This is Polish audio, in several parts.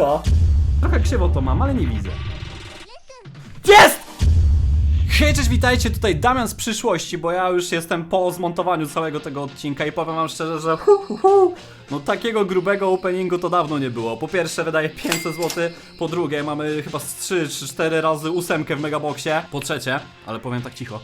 Szybko! Trochę krzywo to mam, ale nie widzę. Jest! Hej, cześć, witajcie, tutaj Damian z przyszłości, bo ja już jestem po zmontowaniu całego tego odcinka i powiem wam szczerze, że hu, hu, hu, no takiego grubego openingu to dawno nie było. Po pierwsze wydaje 500 zł, po drugie mamy chyba z 3 czy 4 razy ósemkę w Megaboxie, po trzecie, ale powiem tak cicho.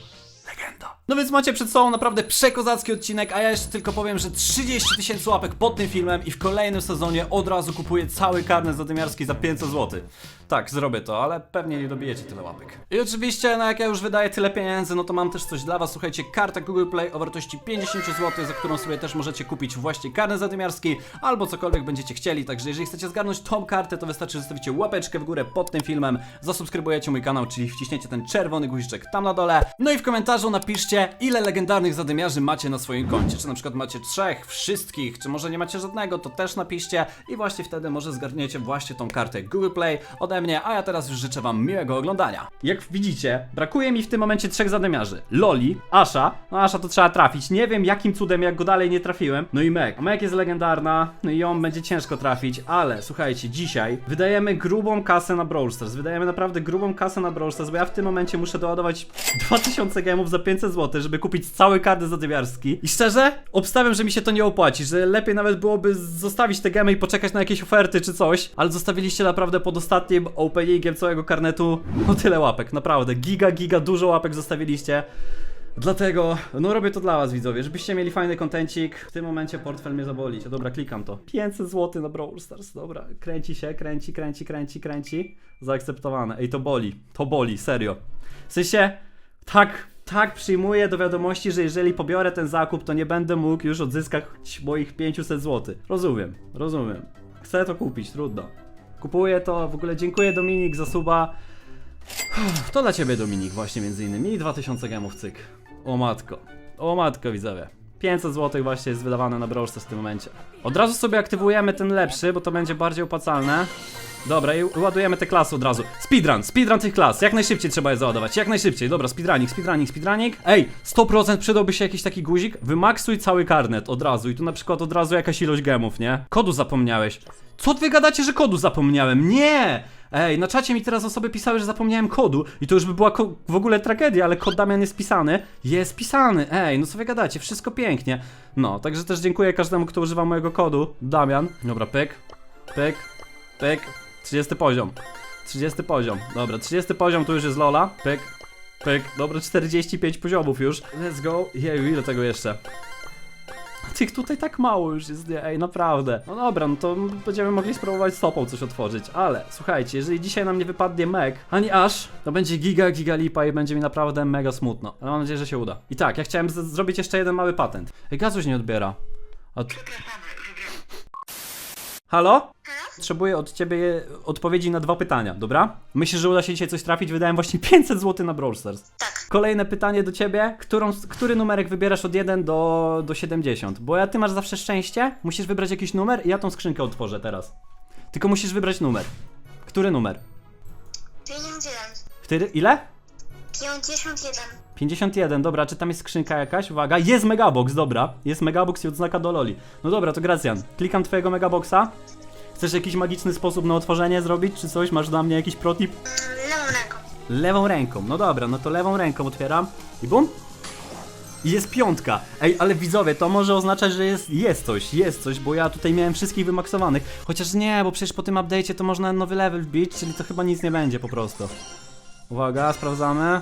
No więc macie przed sobą naprawdę przekozacki odcinek, a ja jeszcze tylko powiem, że 30 tysięcy łapek pod tym filmem i w kolejnym sezonie od razu kupuję cały karnet zadymiarski za 500 zł. Tak, zrobię to, ale pewnie nie dobijecie tyle łapek. I oczywiście, no jak ja już wydaję tyle pieniędzy, no to mam też coś dla was. Słuchajcie, karta Google Play o wartości 50 zł, za którą sobie też możecie kupić właśnie karnet zadymiarski albo cokolwiek będziecie chcieli. Także jeżeli chcecie zgarnąć tą kartę, to wystarczy, że zostawicie łapeczkę w górę pod tym filmem, zasubskrybujecie mój kanał, czyli wciśniecie ten czerwony guziczek tam na dole. No i w komentarzu napiszcie, ile legendarnych zadymiarzy macie na swoim koncie. Czy na przykład macie trzech, wszystkich, czy może nie macie żadnego, to też napiszcie i właśnie wtedy może zgarniecie właśnie tą kartę Google Play ode mnie, a ja teraz już życzę wam miłego oglądania. Jak widzicie, brakuje mi w tym momencie trzech zadymiarzy. Loli, Asha, no Asha to trzeba trafić, nie wiem jakim cudem, jak go dalej nie trafiłem, no i Meg. A Meg jest legendarna, no i ją będzie ciężko trafić, ale słuchajcie, dzisiaj wydajemy grubą kasę na Brawl Stars, wydajemy naprawdę grubą kasę na Brawl Stars, bo ja w tym momencie muszę doładować 2000 gemów za 500 zł, żeby kupić cały karty zadymiarski. I szczerze, obstawiam, że mi się to nie opłaci, że lepiej nawet byłoby zostawić te gemy i poczekać na jakieś oferty czy coś, ale zostawiliście naprawdę pod ostatnim openingiem całego karnetu o tyle łapek, naprawdę, giga, giga, dużo łapek zostawiliście. Dlatego, no robię to dla was widzowie, żebyście mieli fajny kontencik. W tym momencie portfel mnie zaboli. Dobra, klikam to. 500 zł na Brawl Stars, dobra. Kręci się, kręci, kręci, kręci, kręci. Zaakceptowane. Ej, to boli. To boli, serio. W sensie, tak, tak przyjmuję do wiadomości, że jeżeli pobiorę ten zakup, to nie będę mógł już odzyskać moich 500 zł. Rozumiem, rozumiem. Chcę to kupić, trudno. Kupuję to, w ogóle dziękuję Dominik za suba. To dla ciebie Dominik właśnie między innymi i 2000 gemów cyk. O matko. O matko widzowie. 500 zł właśnie jest wydawane na Stars w tym momencie. Od razu sobie aktywujemy ten lepszy, bo to będzie bardziej opłacalne. Dobra, i ładujemy te klasy od razu. Speedrun, speedrun tych klas. Jak najszybciej trzeba je załadować, jak najszybciej. Dobra, speedrunning, speedrunning, speedrunning. Ej, 100% przydałby się jakiś taki guzik. Wymaksuj cały karnet od razu i tu na przykład od razu jakaś ilość gemów, nie? Kodu zapomniałeś. Co wy gadacie, że kodu zapomniałem? Nie! Ej, na czacie mi teraz osoby pisały, że zapomniałem kodu i to już by była w ogóle tragedia, ale kod Damian jest pisany. Jest pisany, ej, no co wy gadacie, wszystko pięknie. No, także też dziękuję każdemu, kto używa mojego kodu, Damian. Dobra, pyk, pyk, pyk, 30 poziom. 30 poziom, dobra, 30 poziom tu już jest Lola, pyk, pyk, dobra, 45 poziomów już. Let's go, jeju, ile tego jeszcze? Tych tutaj tak mało już jest, nie, ej, naprawdę. No dobra, no to będziemy mogli spróbować stopą coś otworzyć, ale słuchajcie, jeżeli dzisiaj nam nie wypadnie Meg, ani aż, to będzie giga, giga lipa i będzie mi naprawdę mega smutno. Ale mam nadzieję, że się uda. I tak, ja chciałem zrobić jeszcze jeden mały patent. Ej, gazuś nie odbiera. A Halo? Potrzebuję od ciebie odpowiedzi na dwa pytania, dobra? Myślisz, że uda się dzisiaj coś trafić? Wydałem właśnie 500 zł na Brawl Stars. Tak. Kolejne pytanie do ciebie. Którą, który numerek wybierasz od 1 do, do 70? Bo ja ty masz zawsze szczęście, musisz wybrać jakiś numer i ja tą skrzynkę otworzę teraz. Tylko musisz wybrać numer. Który numer? 51. Który? Ile? 51. 51, dobra, czy tam jest skrzynka jakaś? Uwaga, jest Megabox, dobra. Jest Megabox i odznaka do Loli. No dobra, to Gracjan. Klikam twojego Megaboxa. Chcesz jakiś magiczny sposób na otworzenie zrobić, czy coś? Masz dla mnie jakiś protip? Mm, Lewą ręką. No dobra, no to lewą ręką otwieram. I bum. I jest piątka. Ej, ale widzowie, to może oznaczać, że jest, jest coś, jest coś, bo ja tutaj miałem wszystkich wymaksowanych. Chociaż nie, bo przecież po tym update'cie to można nowy level wbić, czyli to chyba nic nie będzie po prostu. Uwaga, sprawdzamy.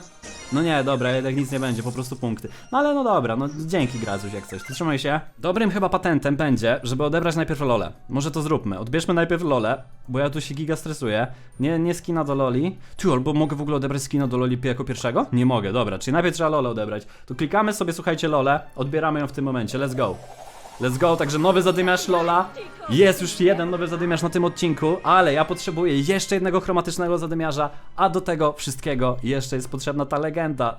No nie, dobra, jednak nic nie będzie, po prostu punkty. No ale no dobra, no dzięki Gracuś jak coś, to trzymaj się. Dobrym chyba patentem będzie, żeby odebrać najpierw lolę. Może to zróbmy, odbierzmy najpierw lolę, bo ja tu się giga stresuję. Nie, nie skina do loli. Ty, albo mogę w ogóle odebrać skina do loli jako pierwszego? Nie mogę, dobra, czyli najpierw trzeba lolę odebrać. To klikamy sobie, słuchajcie, lolę, odbieramy ją w tym momencie, let's go. Let's go, także nowy zadymiarz Lola. Jest już jeden nowy zadymiarz na tym odcinku, ale ja potrzebuję jeszcze jednego chromatycznego zadymiarza, a do tego wszystkiego jeszcze jest potrzebna ta legenda.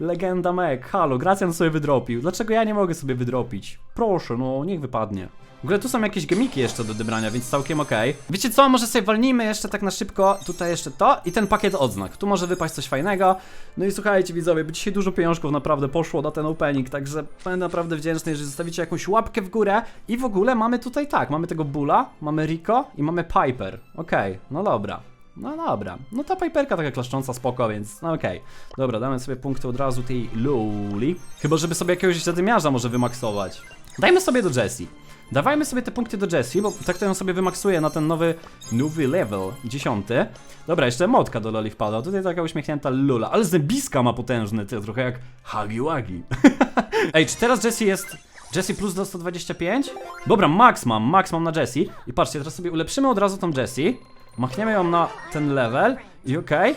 Legenda Meg. Halo, Gracjan sobie wydropił. Dlaczego ja nie mogę sobie wydropić? Proszę, no, niech wypadnie. W ogóle tu są jakieś gemiki jeszcze do odebrania, więc całkiem okej. Wiecie co, może sobie walnijmy jeszcze tak na szybko, tutaj jeszcze to i ten pakiet odznak. Tu może wypaść coś fajnego. No i słuchajcie widzowie, bo dzisiaj dużo pieniążków naprawdę poszło na ten opening, także będę naprawdę wdzięczny, jeżeli zostawicie jakąś łapkę w górę i w ogóle mamy tutaj tak, mamy tego Bula, mamy Rico i mamy Piper. Okej, no dobra. No dobra, no ta Piperka taka klaszcząca spoko, więc no okej. Dobra, damy sobie punkty od razu tej Luli. Chyba, żeby sobie jakiegoś zadymiarza może wymaksować. Dajmy sobie do Jessie. Dawajmy sobie te punkty do Jessie, bo tak to ją sobie wymaksuję na ten nowy, nowy level, dziesiąty. Dobra, jeszcze motka do Loli wpadła, tutaj taka uśmiechnięta Lula, ale zębiska ma potężny, ty, trochę jak Hagi Wagi. Ej, czy teraz Jessie jest... Jessie plus do 125? Dobra, max mam, max mam na Jessie. I patrzcie, teraz sobie ulepszymy od razu tą Jessie. Machniemy ją na ten level i okej.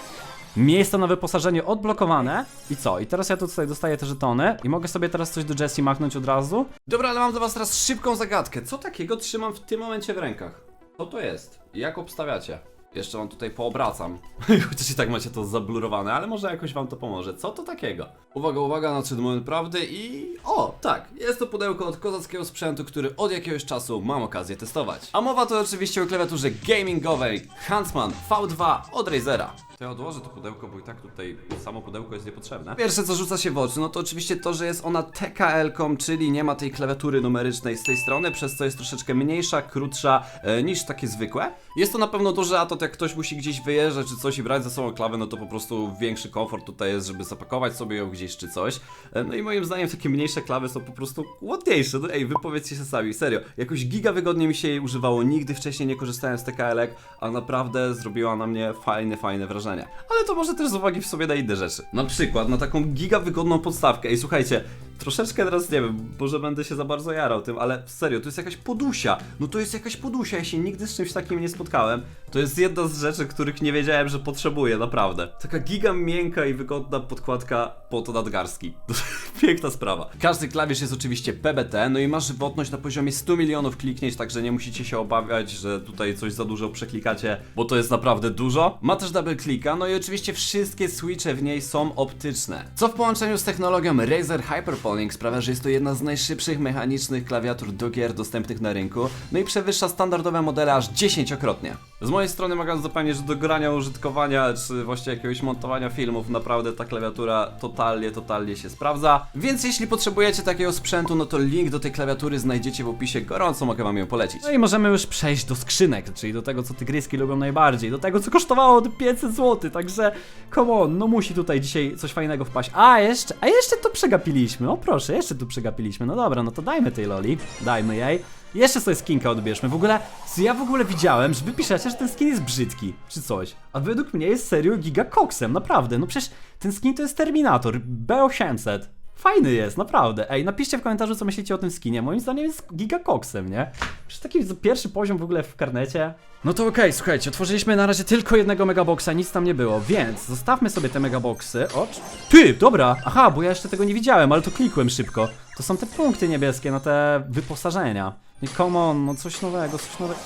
Miejsca na wyposażenie odblokowane. I co? I teraz ja tu tutaj dostaję te żetony i mogę sobie teraz coś do Jessie machnąć od razu. Dobra, ale mam dla was teraz szybką zagadkę. Co takiego trzymam w tym momencie w rękach? Co to jest? Jak obstawiacie? Jeszcze wam tutaj poobracam. Chociaż i tak macie to zablurowane, ale może jakoś wam to pomoże. Co to takiego? Uwaga, uwaga, nadszedł moment prawdy i... O, tak, jest to pudełko od kozackiego sprzętu, który od jakiegoś czasu mam okazję testować. A mowa to oczywiście o klawiaturze gamingowej Huntsman V2 od Razera. Ja odłożę to pudełko, bo i tak tutaj samo pudełko jest niepotrzebne. Pierwsze co rzuca się w oczy, no to oczywiście to, że jest ona TKL-ką, czyli nie ma tej klawiatury numerycznej z tej strony, przez co jest troszeczkę mniejsza, krótsza e, niż takie zwykłe. Jest to na pewno duży atut, jak ktoś musi gdzieś wyjeżdżać czy coś i brać ze sobą klawę, no to po prostu większy komfort tutaj jest, żeby zapakować sobie ją gdzieś czy coś. E, no i moim zdaniem takie mniejsze klawy są po prostu ładniejsze. No ej, wypowiedzcie się sami, serio. Jakoś giga wygodnie mi się jej używało, nigdy wcześniej nie korzystałem z TKL-ek, a naprawdę zrobiła na mnie fajne, fajne wrażenie. Ale to może też z uwagi w sobie na inne rzeczy. Na przykład na taką giga wygodną podstawkę. Ej, słuchajcie, troszeczkę teraz nie wiem, może będę się za bardzo jarał tym, ale serio, to jest jakaś podusia. No to jest jakaś podusia, ja się nigdy z czymś takim nie spotkałem. To jest jedna z rzeczy, których nie wiedziałem, że potrzebuję, naprawdę. Taka giga miękka i wygodna podkładka pod nadgarstki. Piękna sprawa. Każdy klawisz jest oczywiście PBT, no i ma żywotność na poziomie 100 milionów kliknięć, także nie musicie się obawiać, że tutaj coś za dużo przeklikacie, bo to jest naprawdę dużo. Ma też double clicka, no i oczywiście wszystkie switche w niej są optyczne. Co w połączeniu z technologią Razer Hyperpolling sprawia, że jest to jedna z najszybszych mechanicznych klawiatur do gier dostępnych na rynku, no i przewyższa standardowe modele aż 10-krotnie. Z mojej strony mogę zapewnić, że do grania, użytkowania, czy właśnie jakiegoś montowania filmów naprawdę ta klawiatura totalnie, totalnie się sprawdza. Więc jeśli potrzebujecie takiego sprzętu, no to link do tej klawiatury znajdziecie w opisie, gorąco mogę wam ją polecić. No i możemy już przejść do skrzynek, czyli do tego, co tygryski lubią najbardziej, do tego, co kosztowało te 500 zł, także come on, no musi tutaj dzisiaj coś fajnego wpaść. A jeszcze, a jeszcze to przegapiliśmy, o proszę, jeszcze tu przegapiliśmy, no dobra, no to dajmy tej loli, dajmy jej. Jeszcze sobie skinka odbierzmy. W ogóle, ja w ogóle widziałem, że wy piszecie, że ten skin jest brzydki, czy coś. A według mnie jest serio giga koksem, naprawdę. No przecież ten skin to jest Terminator, B800. Fajny jest, naprawdę. Ej, napiszcie w komentarzu, co myślicie o tym skinie. Moim zdaniem jest giga koksem, nie? Przecież taki pierwszy poziom w ogóle w karnecie. No to okej, słuchajcie, otworzyliśmy na razie tylko jednego megaboxa, nic tam nie było, więc zostawmy sobie te megaboxy. O, ty, dobra! Aha, bo ja jeszcze tego nie widziałem, ale to klikłem szybko. To są te punkty niebieskie na te wyposażenia. I come on, no coś nowego, coś nowego.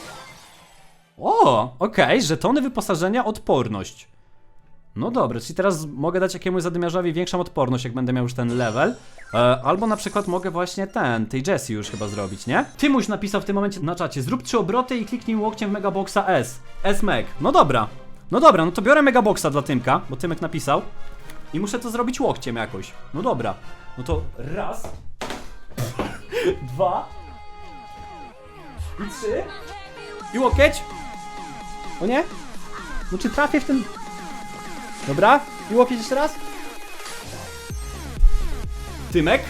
O, okej, żetony wyposażenia, odporność. No dobra, czyli teraz mogę dać jakiemuś zadymiarzowi większą odporność, jak będę miał już ten level. E, albo na przykład mogę właśnie ten, tej Jessie już chyba zrobić, nie? Tymuś napisał w tym momencie na czacie, zrób trzy obroty i kliknij łokciem w Megaboxa S. S-Meg. No dobra. No dobra, no to biorę Megaboxa dla Tymka, bo Tymek napisał. I muszę to zrobić łokciem jakoś. No dobra. No to raz. Dwa. I trzy. I łokieć. O nie? No czy trafię w ten... Dobra, i łokieć jeszcze raz. Tymek?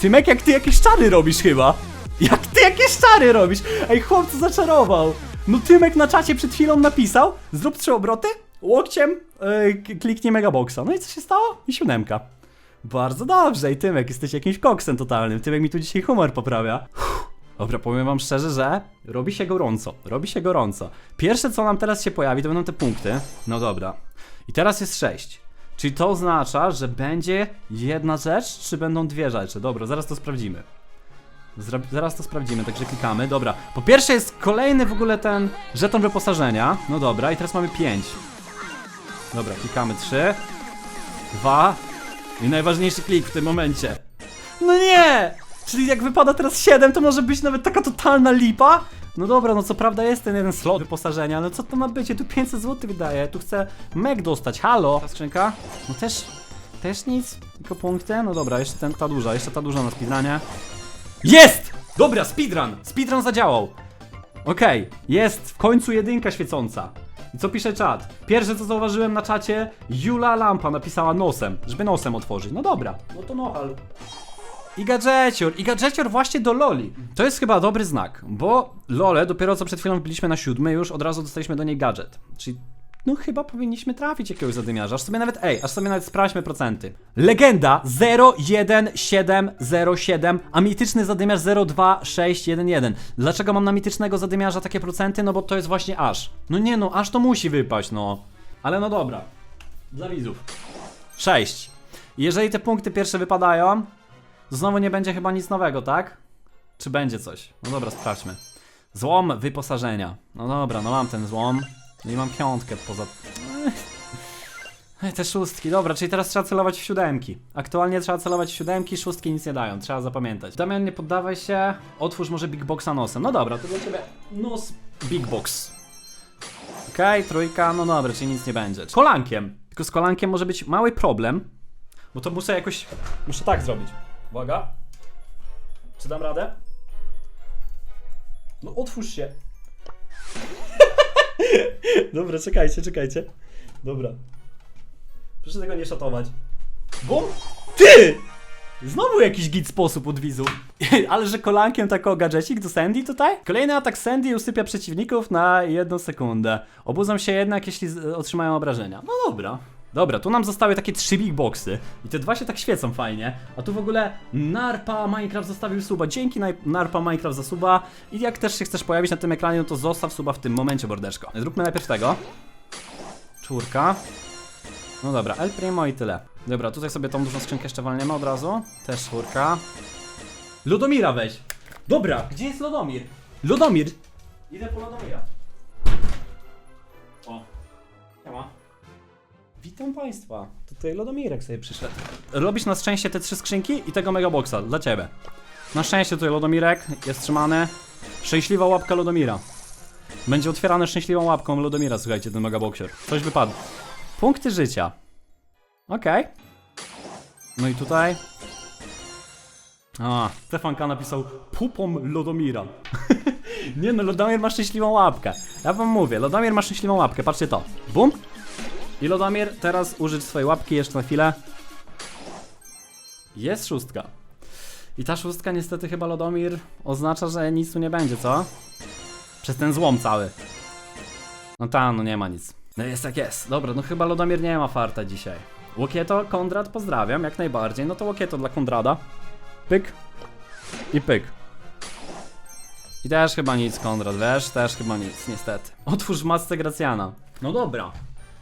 Tymek, jak ty jakieś czary robisz chyba. Jak ty jakieś czary robisz? Ej, chłopcu zaczarował. No Tymek na czacie przed chwilą napisał, zrób trzy obroty, łokciem yy, kliknij megaboxa. No i co się stało? I siódemka. Bardzo dobrze, i Tymek, jesteś jakimś koksem totalnym. Tymek mi tu dzisiaj humor poprawia. Dobra, powiem wam szczerze, że robi się gorąco, robi się gorąco. Pierwsze co nam teraz się pojawi, to będą te punkty. No dobra. I teraz jest 6. Czyli to oznacza, że będzie jedna rzecz, czy będą dwie rzeczy? Dobra, zaraz to sprawdzimy. Zra zaraz to sprawdzimy, także klikamy. Dobra, po pierwsze jest kolejny w ogóle ten żeton wyposażenia. No dobra, i teraz mamy 5. Dobra, klikamy 3, 2 i najważniejszy klik w tym momencie. No nie! Czyli jak wypada teraz 7, to może być nawet taka totalna lipa? No dobra, no co prawda jest ten jeden slot wyposażenia, ale co to ma być? Ja tu 500 zł wydaję, tu chcę meg dostać, halo! Ta skrzynka? No też, też nic, tylko punkty? No dobra, jeszcze ten, ta duża, jeszcze ta duża na spinanie. Jest! Dobra, speedrun! Speedrun zadziałał! Okej, jest w końcu jedynka świecąca. I co pisze czat? Pierwsze co zauważyłem na czacie, Jula Lampa napisała nosem, żeby nosem otworzyć. No dobra, no to nohal. I gadżecior, i gadżecior właśnie do Loli. To jest chyba dobry znak, bo Lole dopiero co przed chwilą wbiliśmy na siódmy, już od razu dostaliśmy do niej gadżet. Czyli no chyba powinniśmy trafić jakiegoś zadymiarza. Aż sobie nawet, ej, aż sobie nawet sprawdźmy procenty. Legenda 01707, a mityczny zadymiarz 02611. Dlaczego mam na mitycznego zadymiarza takie procenty? No bo to jest właśnie aż. No nie no, aż to musi wypaść, no. Ale no dobra. Dla widzów. 6. Jeżeli te punkty pierwsze wypadają, znowu nie będzie chyba nic nowego, tak? Czy będzie coś? No dobra, sprawdźmy. Złom wyposażenia. No dobra, no mam ten złom. No i mam piątkę poza... Te szóstki, dobra, czyli teraz trzeba celować w siódemki. Aktualnie trzeba celować w siódemki, szóstki nic nie dają, trzeba zapamiętać. Damian, nie poddawaj się, otwórz może Big Boxa nosem. No dobra, to dla ciebie nos Big Box. Okej, trójka, no dobra, czyli nic nie będzie. Kolankiem. Tylko z kolankiem może być mały problem, bo to muszę jakoś... Muszę tak zrobić. Uwaga. Czy dam radę? No otwórz się. Dobra, czekajcie, czekajcie. Dobra. Proszę tego nie szatować. Bum! Ty! Znowu jakiś git sposób od wizu. Ale że kolankiem tak o gadżecik do Sandy tutaj? Kolejny atak Sandy usypia przeciwników na jedną sekundę. Obudzą się jednak, jeśli otrzymają obrażenia. No dobra. Dobra, tu nam zostały takie trzy big boxy i te dwa się tak świecą fajnie, a tu w ogóle Narpa Minecraft zostawił suba, dzięki Narpa Minecraft za suba i jak też się chcesz pojawić na tym ekranie, no to zostaw suba w tym momencie, bordeczko. Zróbmy najpierw tego. Czwórka. No dobra, El Primo i tyle. Dobra, tutaj sobie tą dużą skrzynkę jeszcze walniemy od razu. Też czwórka. Lodomira weź. Dobra, gdzie jest Lodomir? Lodomir! Idę po Lodomira. O. Siema. Witam Państwa. Tutaj Lodomirek sobie przyszedł. Robisz na szczęście te trzy skrzynki i tego megaboxa dla Ciebie. Na szczęście tutaj Lodomirek jest trzymany. Szczęśliwa łapka Lodomira. Będzie otwierane szczęśliwą łapką Lodomira, słuchajcie, ten megaboxier. Coś wypadło. Punkty życia. Okej. No i tutaj. A, Stefanka napisał pupą Lodomira. Nie no, Lodomir ma szczęśliwą łapkę. Ja wam mówię, Lodomir ma szczęśliwą łapkę, patrzcie to. Bum. I Lodomir, teraz użyć swojej łapki jeszcze na chwilę. Jest szóstka. I ta szóstka niestety chyba Lodomir oznacza, że nic tu nie będzie, co? Przez ten złom cały. No tam, no nie ma nic. No jest jak jest. Dobra, no chyba Lodomir nie ma farta dzisiaj. Łokieto, Konrad, pozdrawiam, jak najbardziej. No to Łokieto dla Konrada. Pyk. I pyk. I też chyba nic, Konrad, wiesz? Też chyba nic, niestety. Otwórz masce Gracjana. No dobra.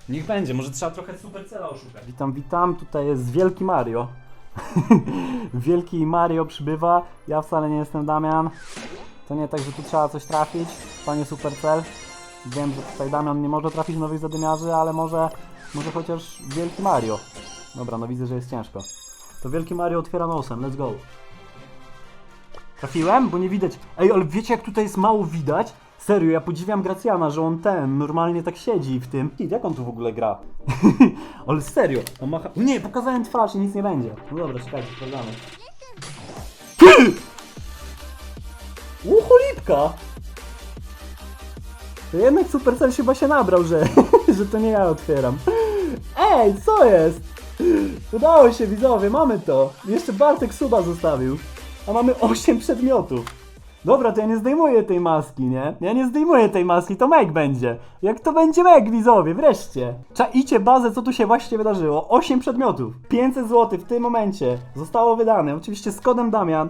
Niech będzie, może trzeba trochę supercela oszukać. Witam, witam, tutaj jest Wielki Mario. Wielki Mario przybywa, ja wcale nie jestem Damian. To nie tak, że tu trzeba coś trafić, panie Supercell. Wiem, że tutaj Damian nie może trafić nowych zadymiarzy, ale może, może chociaż Wielki Mario. Dobra, no widzę, że jest ciężko. To Wielki Mario otwiera nosem, let's go. Trafiłem? Bo nie widać. Ej, ale wiecie jak tutaj jest mało widać? Serio, ja podziwiam Gracjana, że on ten normalnie tak siedzi w tym. I jak on tu w ogóle gra? ale serio, on ma... Nie, pokazałem twarz i nic nie będzie. No dobra, czekajcie, sprawdzamy. Ucholipka! To jednak Supercell chyba się nabrał, że, że to nie ja otwieram. Ej, co jest? Udało się widzowie, mamy to. Jeszcze Bartek suba zostawił. A mamy 8 przedmiotów. Dobra, to ja nie zdejmuję tej maski, nie? Ja nie zdejmuję tej maski, to Meg będzie. Jak to będzie Meg, widzowie, wreszcie. Czaicie bazę, co tu się właśnie wydarzyło. 8 przedmiotów. 500 zł w tym momencie zostało wydane. Oczywiście z kodem Damian.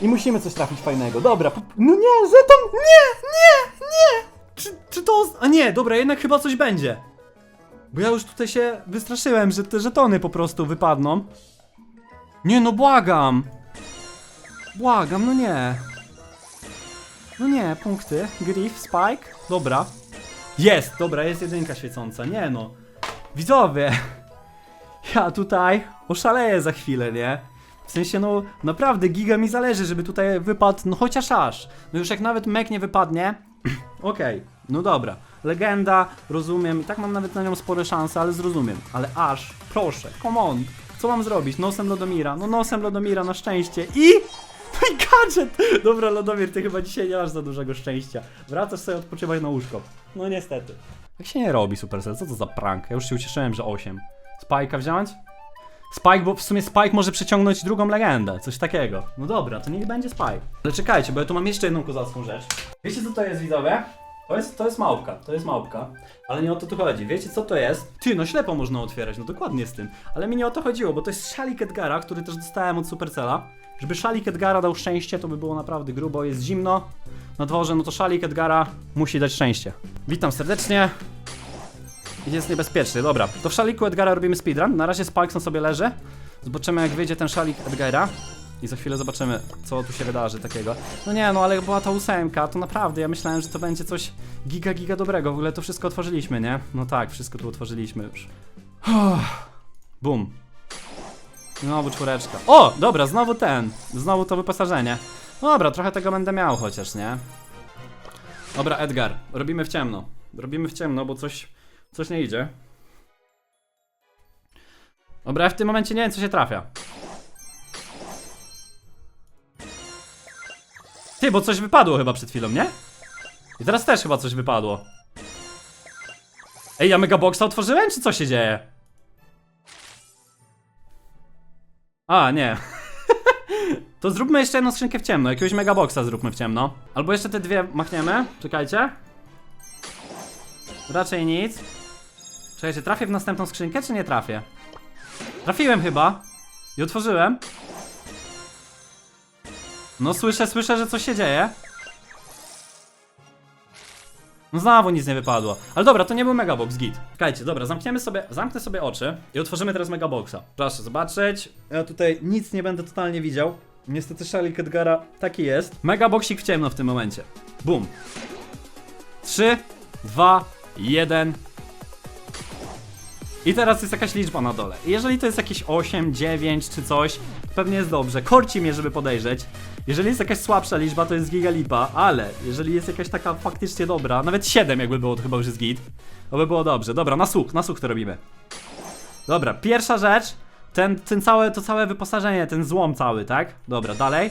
I musimy coś trafić fajnego. Dobra, no nie, żeton, nie, nie, nie. Czy, czy to... A nie, dobra, jednak chyba coś będzie. Bo ja już tutaj się wystraszyłem, że te żetony po prostu wypadną. Nie no, błagam! Błagam, no nie. No nie, punkty. Griff, Spike. Dobra. Jest, dobra, jest jedynka świecąca. Nie no. Widzowie. Ja tutaj oszaleję za chwilę, nie? W sensie, no naprawdę giga mi zależy, żeby tutaj wypadł, no chociaż aż. No już jak nawet Mek nie wypadnie, okej, no dobra. Legenda, rozumiem, i tak mam nawet na nią spore szanse, ale zrozumiem. Ale aż, proszę, come on. Co mam zrobić? Nosem Lodomira, no nosem Lodomira na szczęście i... Gadżet! Dobra, Lodomir, ty chyba dzisiaj nie masz za dużego szczęścia. Wracasz sobie odpoczywać na łóżko. No niestety. Tak się nie robi, Supercell. Co to za prank? Ja już się ucieszyłem, że 8. Spike'a wziąć? Spike, bo w sumie Spike może przyciągnąć drugą legendę, coś takiego. No dobra, to niech będzie Spike. Ale czekajcie, bo ja tu mam jeszcze jedną kozacką rzecz. Wiecie co to jest, widzowie? To jest, to jest małpka, to jest małpka. Ale nie o to tu chodzi. Wiecie co to jest? Ty, no ślepo można otwierać, no dokładnie z tym. Ale mi nie o to chodziło, bo to jest szalik Edgara, który też dostałem od Supercella. Żeby szalik Edgara dał szczęście, to by było naprawdę grubo, jest zimno. Na dworze, no to szalik Edgara musi dać szczęście. Witam serdecznie. Jest niebezpieczny, dobra. To w szaliku Edgara robimy speedrun. Na razie Spikeson sobie leży. Zobaczymy jak wyjdzie ten szalik Edgara. I za chwilę zobaczymy, co tu się wydarzy takiego. No nie, no ale była ta ósemka, to naprawdę, ja myślałem, że to będzie coś giga, giga dobrego. W ogóle to wszystko otworzyliśmy, nie? No tak, wszystko tu otworzyliśmy już. Bum. Znowu czwóreczka. O, dobra, znowu ten. Znowu to wyposażenie. Dobra, trochę tego będę miał chociaż, nie? Dobra, Edgar, robimy w ciemno. Robimy w ciemno, bo coś, coś nie idzie. Dobra, ja w tym momencie nie wiem, co się trafia. Ty, bo coś wypadło chyba przed chwilą, nie? I teraz też chyba coś wypadło. Ej, ja Megaboxa otworzyłem, czy co się dzieje? A, nie. to zróbmy jeszcze jedną skrzynkę w ciemno, jakiegoś Megaboxa zróbmy w ciemno. Albo jeszcze te dwie machniemy, czekajcie. Raczej nic. Czekajcie, trafię w następną skrzynkę, czy nie trafię? Trafiłem chyba. I otworzyłem. No słyszę, słyszę, że coś się dzieje. No znowu nic nie wypadło. Ale dobra, to nie był Megabox, git. Czekajcie, dobra, zamkniemy sobie, zamknę sobie oczy i otworzymy teraz Megaboxa. Proszę zobaczyć. Ja tutaj nic nie będę totalnie widział. Niestety szalik Edgara taki jest. Megaboxik w ciemno w tym momencie. Bum. 3, 2, 1. I teraz jest jakaś liczba na dole. Jeżeli to jest jakieś 8, 9 czy coś, pewnie jest dobrze. Korci mnie, żeby podejrzeć. Jeżeli jest jakaś słabsza liczba, to jest giga lipa, ale jeżeli jest jakaś taka faktycznie dobra, nawet 7 jakby było, to chyba już jest git. To by było dobrze. Dobra, na słuch, na słuch to robimy. Dobra, pierwsza rzecz, ten, ten całe, to całe wyposażenie, ten złom cały, tak? Dobra, dalej.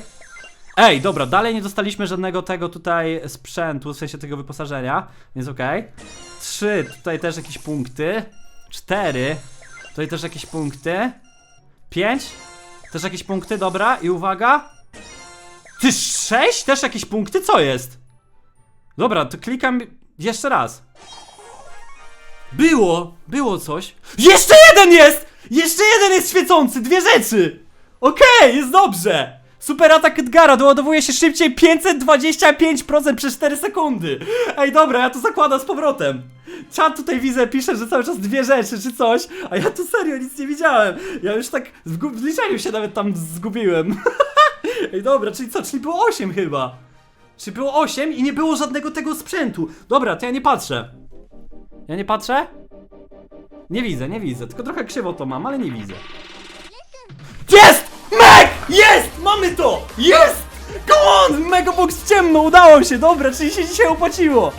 Ej, dobra, dalej nie dostaliśmy żadnego tego tutaj sprzętu, w sensie tego wyposażenia, więc okej. Trzy, tutaj też jakieś punkty. Cztery, tutaj też jakieś punkty. Pięć, też jakieś punkty, dobra, i uwaga. Ty sześć? Też jakieś punkty? Co jest? Dobra, to klikam jeszcze raz. Było, było coś. Jeszcze jeden jest! Jeszcze jeden jest świecący, dwie rzeczy! Okej, jest dobrze! Super atak Edgara doładowuje się szybciej 525% przez 4 sekundy. Ej, dobra, ja to zakładam z powrotem. Czat tutaj widzę, pisze, że cały czas dwie rzeczy czy coś, a ja tu serio nic nie widziałem. Ja już tak w liczeniu się nawet tam zgubiłem. Ej, dobra, czyli co? Czyli było 8 chyba. Czyli było 8 i nie było żadnego tego sprzętu. Dobra, to ja nie patrzę. Ja nie patrzę? Nie widzę, nie widzę. Tylko trochę krzywo to mam, ale nie widzę. Jest! Meg! Jest! Mamy to! Jest! Come on! Megabox ciemno, udało się, dobra, czyli się dzisiaj opłaciło.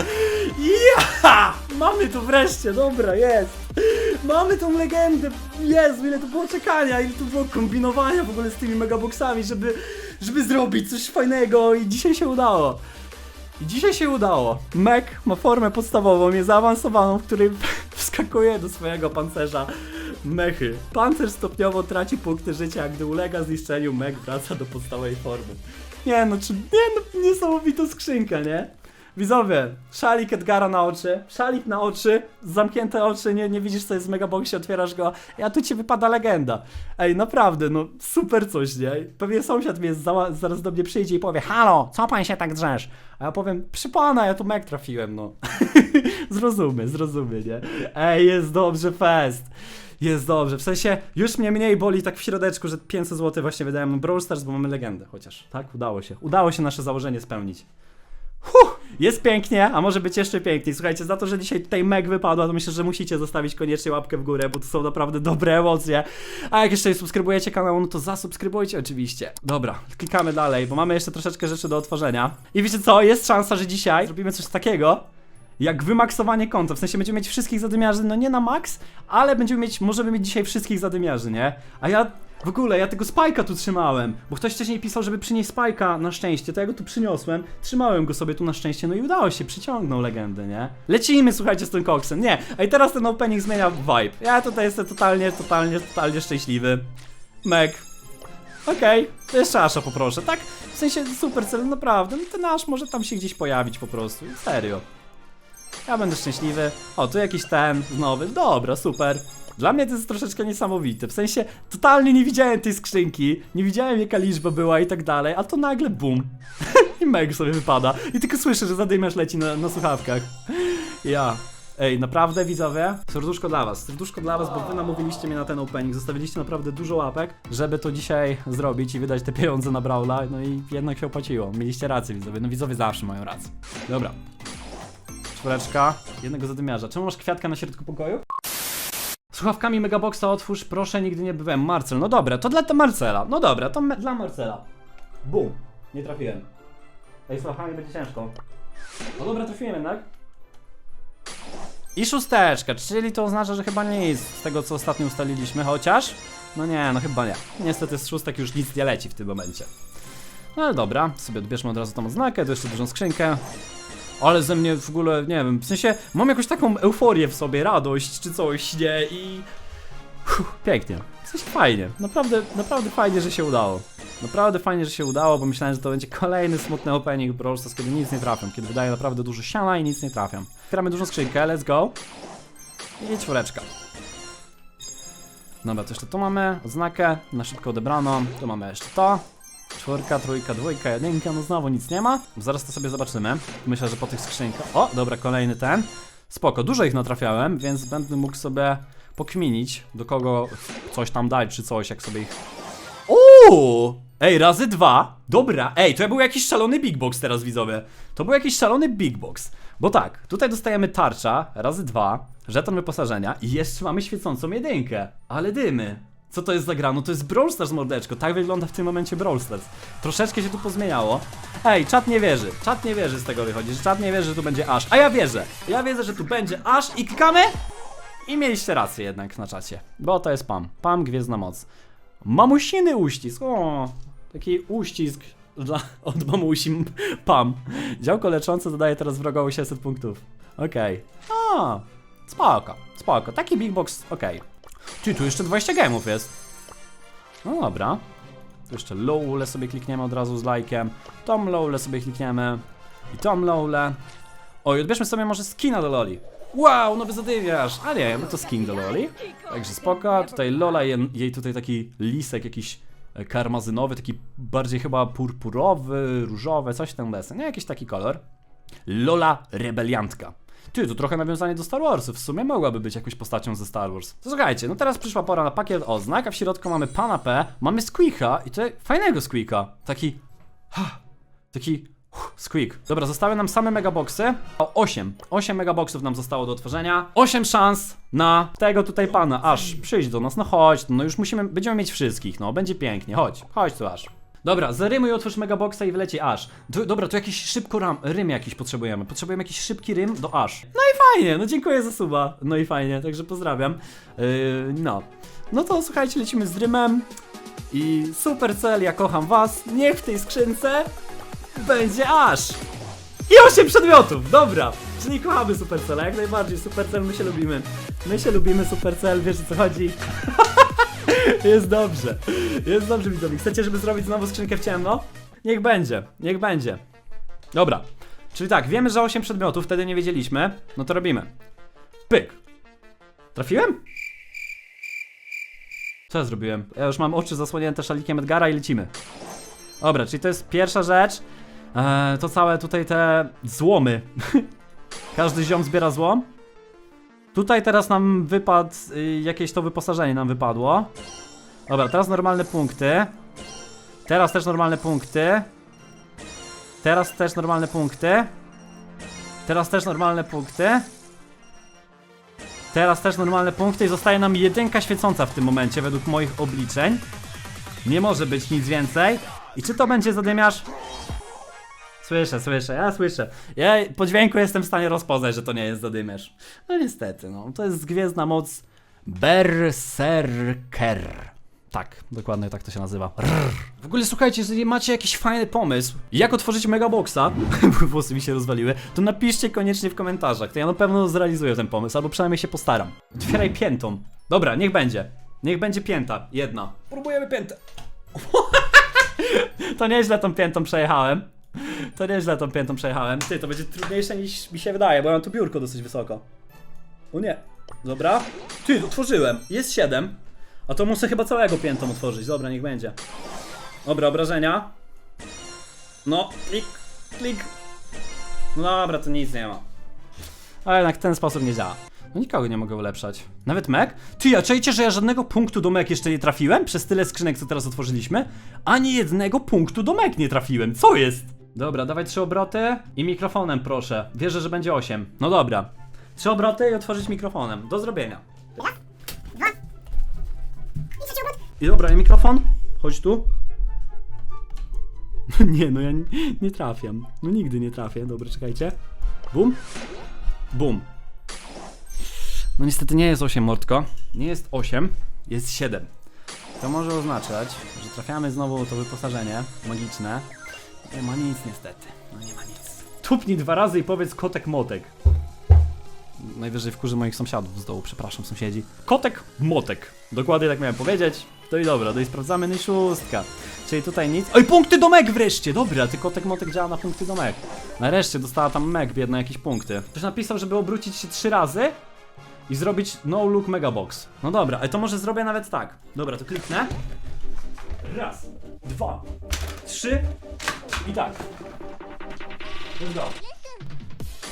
Ja! Mamy to wreszcie, dobra, jest. Mamy tą legendę. Jezu, ile to było czekania, ile to było kombinowania w ogóle z tymi megaboxami, żeby, żeby zrobić coś fajnego i dzisiaj się udało. I dzisiaj się udało. Mech ma formę podstawową, jest zaawansowaną, w której wskakuje do swojego pancerza mechy. Pancerz stopniowo traci punkty życia, a gdy ulega zniszczeniu, mech wraca do podstawowej formy. Nie no, czy, nie no, niesamowita skrzynka, nie? Widzowie, szalik Edgara na oczy, szalik na oczy, zamknięte oczy, nie, nie widzisz co jest w megaboxie, otwierasz go, a tu ci wypada legenda. Ej, naprawdę, no super coś, nie? Pewnie sąsiad mnie za, zaraz do mnie przyjdzie i powie, halo, co pan się tak drzesz? A ja powiem, przy pana, ja tu meg trafiłem, no. zrozumie, zrozumie, nie? Ej, jest dobrze, fest. Jest dobrze, w sensie już mnie mniej boli tak w środeczku, że 500 zł właśnie wydałem na Brawl Stars, bo mamy legendę chociaż, tak? Udało się. Udało się nasze założenie spełnić. Huh, jest pięknie, a może być jeszcze piękniej. Słuchajcie, za to, że dzisiaj tutaj meg wypadła, to myślę, że musicie zostawić koniecznie łapkę w górę, bo to są naprawdę dobre emocje. A jak jeszcze nie subskrybujecie kanału, no to zasubskrybujcie oczywiście. Dobra, klikamy dalej, bo mamy jeszcze troszeczkę rzeczy do otworzenia. I wiecie co, jest szansa, że dzisiaj zrobimy coś takiego, jak wymaksowanie konta. W sensie będziemy mieć wszystkich zadymiarzy, no nie na max, ale będziemy mieć, możemy mieć dzisiaj wszystkich zadymiarzy, nie? A ja w ogóle, ja tego spajka tu trzymałem, bo ktoś wcześniej pisał, żeby przynieść spajka na szczęście, to ja go tu przyniosłem, trzymałem go sobie tu na szczęście, no i udało się, przyciągnął legendę, nie? Lecimy, słuchajcie, z tym koksem, nie, a i teraz ten opening zmienia vibe. Ja tutaj jestem totalnie, totalnie, totalnie szczęśliwy. Meg. Okej, to jeszcze Asha poproszę, tak? W sensie super cel, naprawdę, no ten Ash może tam się gdzieś pojawić po prostu, serio. Ja będę szczęśliwy. O, tu jakiś ten nowy. Dobra, super. Dla mnie to jest troszeczkę niesamowite. W sensie totalnie nie widziałem tej skrzynki, nie widziałem jaka liczba była i tak dalej, a to nagle bum. I meg sobie wypada. I tylko słyszę, że zadymiarz leci na, na słuchawkach. Ja. Ej, naprawdę widzowie? Serduszko dla was, serduszko dla was, bo wy namówiliście mnie na ten opening, zostawiliście naprawdę dużo łapek, żeby to dzisiaj zrobić i wydać te pieniądze na Brawla, no i jednak się opłaciło. Mieliście rację widzowie, no widzowie zawsze mają rację. Dobra, Czwóreczka, jednego zadymiarza. Czemu masz kwiatka na środku pokoju? Słuchawkami Megaboxa otwórz, proszę, nigdy nie byłem. Marcel, no dobra, to dla Marcela. No dobra, to dla Marcela. Bum, nie trafiłem. Ej, słuchawkami będzie ciężko. No dobra, trafiłem jednak. I szósteczka, czyli to oznacza, że chyba nic z tego, co ostatnio ustaliliśmy, chociaż... No nie, no chyba nie. Niestety z szóstek już nic nie leci w tym momencie. No ale dobra, sobie odbierzmy od razu tą oznakę, to jeszcze dużą skrzynkę. Ale ze mnie w ogóle, nie wiem, w sensie mam jakąś taką euforię w sobie, radość czy coś, nie? I... Uff, pięknie. W sensie fajnie. Naprawdę, naprawdę fajnie, że się udało. Naprawdę fajnie, że się udało, bo myślałem, że to będzie kolejny smutny opening Brawl Stars, kiedy nic nie trafiam, kiedy wydaję naprawdę dużo siana i nic nie trafiam. Otwieramy dużą skrzynkę, let's go. I czwóreczka. Dobra, to jeszcze tu mamy oznakę, na szybko odebrano. Tu mamy jeszcze to. Czwórka, trójka, dwójka, jedynka, no znowu nic nie ma. Zaraz to sobie zobaczymy. Myślę, że po tych skrzynkach... O, dobra, kolejny ten. Spoko, dużo ich natrafiałem, więc będę mógł sobie pokminić, do kogo coś tam dać, czy coś, jak sobie ich... Uuu! Ej, razy dwa. Dobra, ej, to był jakiś szalony big box teraz, widzowie. To był jakiś szalony big box. Bo tak, tutaj dostajemy tarcza, razy dwa, żeton wyposażenia i jeszcze mamy świecącą jedynkę. Ale dymy. Co to jest za gra? No to jest Brawl Stars, mordeczko. Tak wygląda w tym momencie Brawl Stars. Troszeczkę się tu pozmieniało. Ej, czat nie wierzy. Czat nie wierzy z tego wychodzi, że czat nie wierzy, że tu będzie aż. A ja wierzę. Ja wierzę, że tu będzie aż i klikamy. I mieliście rację jednak na czacie. Bo to jest Pam. Pam, gwiezdna moc. Mamusiny uścisk. O, taki uścisk dla, od mamusi Pam. Działko leczące dodaje teraz wrogowi 800 punktów. Okej. A, spoko, spoko. Taki big box, okej. Ty, tu jeszcze 20 gemów jest. No dobra. Jeszcze lowle sobie klikniemy od razu z lajkiem. Tom lowle sobie klikniemy. I tom lowle. Oj, odbierzmy sobie może skina do loli. Wow, nowy zadywiarz! A nie, no to skin do loli. Także spoko. Tutaj Lola, jej, jej tutaj taki lisek jakiś e, karmazynowy, taki bardziej chyba purpurowy, różowy, coś tam deseń. Nie, jakiś taki kolor. Lola Rebeliantka. Ty, to trochę nawiązanie do Star Warsów. W sumie mogłaby być jakąś postacią ze Star Wars. To słuchajcie, no teraz przyszła pora na pakiet oznak, a w środku mamy pana P, mamy Squeaka i to fajnego Squeaka. Taki... Taki... Squeak. Dobra, zostały nam same megaboxy. O, 8. 8 megaboxów nam zostało do otworzenia. 8 szans na tego tutaj pana. Aż, przyjdź do nas, no chodź, no już musimy, będziemy mieć wszystkich, no, będzie pięknie, chodź, chodź tu aż. Dobra, zarymuj, otwórz megaboxa i wyleci aż. Do, dobra, to jakiś szybko ram, rym jakiś potrzebujemy. Potrzebujemy jakiś szybki rym do aż. No i fajnie, no dziękuję za suba. No i fajnie, także pozdrawiam. Yy, no. No to słuchajcie, lecimy z rymem. I super cel, ja kocham was. Niech w tej skrzynce będzie aż. I 8 przedmiotów, dobra. Czyli kochamy Supercella, jak najbardziej. Supercell, my się lubimy. My się lubimy, Supercell, wiesz o co chodzi. Jest dobrze. Jest dobrze, widzowie. Chcecie, żeby zrobić znowu skrzynkę w ciemno? Niech będzie, niech będzie. Dobra. Czyli tak, wiemy, że 8 przedmiotów, wtedy nie wiedzieliśmy. No to robimy. Pyk. Trafiłem? Co ja zrobiłem? Ja już mam oczy zasłonięte szalikiem Edgara i lecimy. Dobra, czyli to jest pierwsza rzecz. Eee, to całe tutaj te złomy. Każdy ziom zbiera złom. Tutaj teraz nam wypadł, y, jakieś to wyposażenie nam wypadło. Dobra, teraz normalne punkty. Teraz też normalne punkty. Teraz też normalne punkty. Teraz też normalne punkty. Teraz też normalne punkty i zostaje nam jedynka świecąca w tym momencie według moich obliczeń. Nie może być nic więcej. I czy to będzie zadymiarz? Słyszę, słyszę, ja słyszę. Ja po dźwięku jestem w stanie rozpoznać, że to nie jest Zadymierz. No niestety, no. To jest gwiezdna moc Berserker. Tak, dokładnie tak to się nazywa. Rrr. W ogóle słuchajcie, jeżeli macie jakiś fajny pomysł, jak otworzyć megaboxa, bo włosy mi się rozwaliły, to napiszcie koniecznie w komentarzach. To ja na pewno zrealizuję ten pomysł, albo przynajmniej się postaram. Otwieraj piętą. Dobra, niech będzie. Niech będzie pięta. Jedna. Próbujemy piętę. to nieźle tą piętą przejechałem. To nieźle tą piętą przejechałem. Ty, to będzie trudniejsze niż mi się wydaje, bo mam tu biurko dosyć wysoko. O nie. Dobra. Ty, otworzyłem. Jest 7. A to muszę chyba całego piętą otworzyć. Dobra, niech będzie. Dobra, obrażenia. No, klik, klik. No dobra, to nic nie ma. Ale jednak ten sposób nie działa. No nikogo nie mogę ulepszać. Nawet Mek? Ty, ja czajcie, że ja żadnego punktu do Mek jeszcze nie trafiłem? Przez tyle skrzynek, co teraz otworzyliśmy? Ani jednego punktu do Mek nie trafiłem. Co jest? Dobra, dawaj trzy obroty i mikrofonem proszę. Wierzę, że będzie 8. No dobra. Trzy obroty i otworzyć mikrofonem. Do zrobienia. I dobra, i mikrofon? Chodź tu. nie, no ja nie, nie trafiam. No nigdy nie trafię. Dobra, czekajcie. Bum. Bum. No niestety nie jest 8, Mordko. Nie jest 8, jest 7. To może oznaczać, że trafiamy znowu to wyposażenie magiczne. Nie ma nic niestety. No nie ma nic. Tupnij dwa razy i powiedz kotek motek. Najwyżej wkurzy moich sąsiadów z dołu, przepraszam sąsiedzi. Kotek motek. Dokładnie tak miałem powiedzieć. To i dobra, no i sprawdzamy, no i szóstka. Czyli tutaj nic. Oj, punkty do meg wreszcie! Dobra, ty kotek motek działa na punkty do meg. Nareszcie dostała tam meg biedna jakieś punkty. Ktoś napisał, żeby obrócić się trzy razy i zrobić no look megabox. No dobra, ale to może zrobię nawet tak. Dobra, to kliknę. Raz, dwa, trzy i tak. Let's go.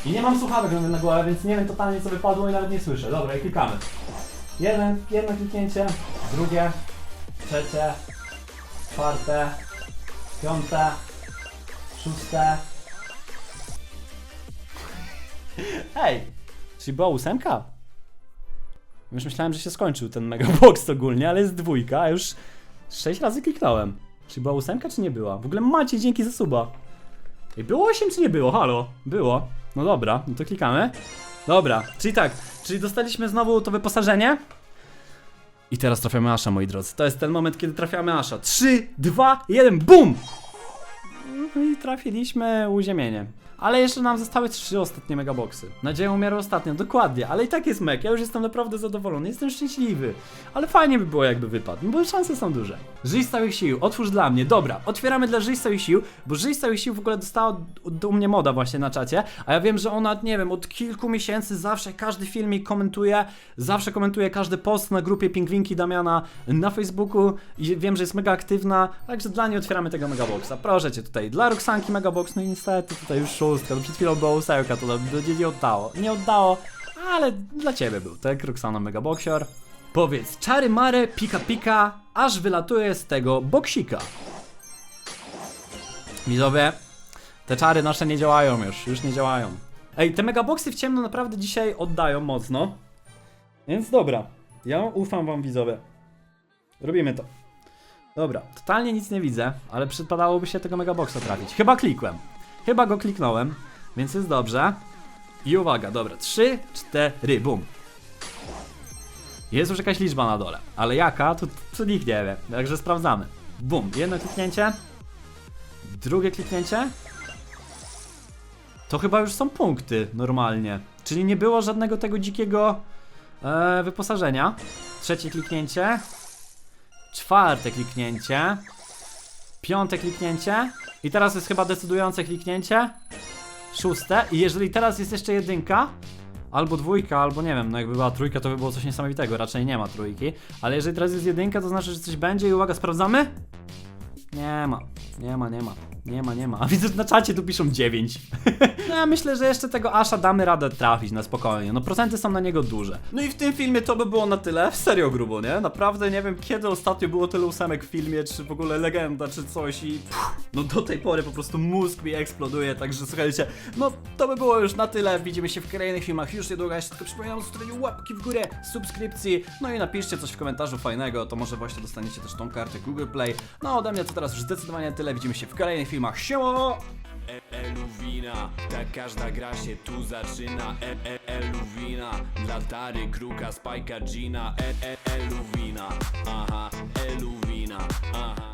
I nie mam słuchawek na głowę, więc nie wiem totalnie co wypadło i nawet nie słyszę. Dobra, i klikamy. Jeden, jedno kliknięcie, drugie, trzecie, czwarte, piąte, szóste. Hej! Czyli była ósemka? Już myślałem, że się skończył ten megabox ogólnie, ale jest dwójka, a już sześć razy kliknąłem. Czy była ósemka, czy nie była? W ogóle macie dzięki za suba. I było 8 czy nie było? Halo? Było. No dobra, no to klikamy. Dobra, czyli tak, czyli dostaliśmy znowu to wyposażenie. I teraz trafiamy Asha, moi drodzy. To jest ten moment, kiedy trafiamy Asha. 3, 2, 1, BUM! No i trafiliśmy uziemienie. Ale jeszcze nam zostały trzy ostatnie megaboxy. Nadzieją umiaru ostatnio, dokładnie, ale i tak jest mek. Ja już jestem naprawdę zadowolony, jestem szczęśliwy. Ale fajnie by było, jakby wypadł, bo szanse są duże. Żyj z całych sił, otwórz dla mnie. Dobra, otwieramy dla Żyj z całych sił, bo Żyj z całych sił w ogóle dostała d- u mnie moda właśnie na czacie. A ja wiem, że ona, nie wiem, od kilku miesięcy zawsze każdy filmik komentuje, zawsze komentuje każdy post na grupie Pingwinki Damiana na Facebooku. I wiem, że jest mega aktywna, także dla niej otwieramy tego megaboxa. Proszę cię tutaj, dla Roxanki megabox, no i niestety tutaj już szóstka, no przed chwilą była ósemka, to nam nie, nie oddało. Nie oddało, ale dla ciebie był, tak? Roxana Megaboxior. Powiedz, czary mare, pika pika, aż wylatuje z tego boksika. Widzowie, te czary nasze nie działają już, już nie działają. Ej, te megaboxy w ciemno naprawdę dzisiaj oddają mocno. Więc dobra, ja ufam wam widzowie. Robimy to. Dobra, totalnie nic nie widzę, ale przypadałoby się tego megaboxa trafić. Chyba klikłem. Chyba go kliknąłem, więc jest dobrze. I uwaga, dobra, 3, 4, bum. Jest już jakaś liczba na dole, ale jaka, to, to nikt nie wie, także sprawdzamy. Bum, jedno kliknięcie, drugie kliknięcie. To chyba już są punkty normalnie, czyli nie było żadnego tego dzikiego e, wyposażenia. Trzecie kliknięcie, czwarte kliknięcie, piąte kliknięcie i teraz jest chyba decydujące kliknięcie. Szóste i jeżeli teraz jest jeszcze jedynka, albo dwójka, albo nie wiem, no jakby była trójka, to by było coś niesamowitego, raczej nie ma trójki. Ale jeżeli teraz jest jedynka, to znaczy, że coś będzie i uwaga, sprawdzamy? Nie ma, nie ma, nie ma, nie ma, nie ma. A widzę, że na czacie tu piszą 9. no ja myślę, że jeszcze tego Asha damy radę trafić na spokojnie. No procenty są na niego duże. No i w tym filmie to by było na tyle. Serio grubo, nie? Naprawdę nie wiem, kiedy ostatnio było tyle ósemek w filmie, czy w ogóle legenda, czy coś i... Pff, no do tej pory po prostu mózg mi eksploduje, także słuchajcie, no to by było już na tyle. Widzimy się w kolejnych filmach już niedługo. Jeszcze tylko przypominam o zostawieniu łapki w górę, subskrypcji, no i napiszcie coś w komentarzu fajnego, to może właśnie dostaniecie też tą kartę Google Play. No ode mnie to teraz już zdecydowanie tyle. Widzimy się w kolejnych filmach. Siema! e, Eluwina Tak każda gra się tu zaczyna. E, e, Eluwina Dla Tary, Kruka, Spajka, Gina. E, e, Eluwina Aha, Eluwina Aha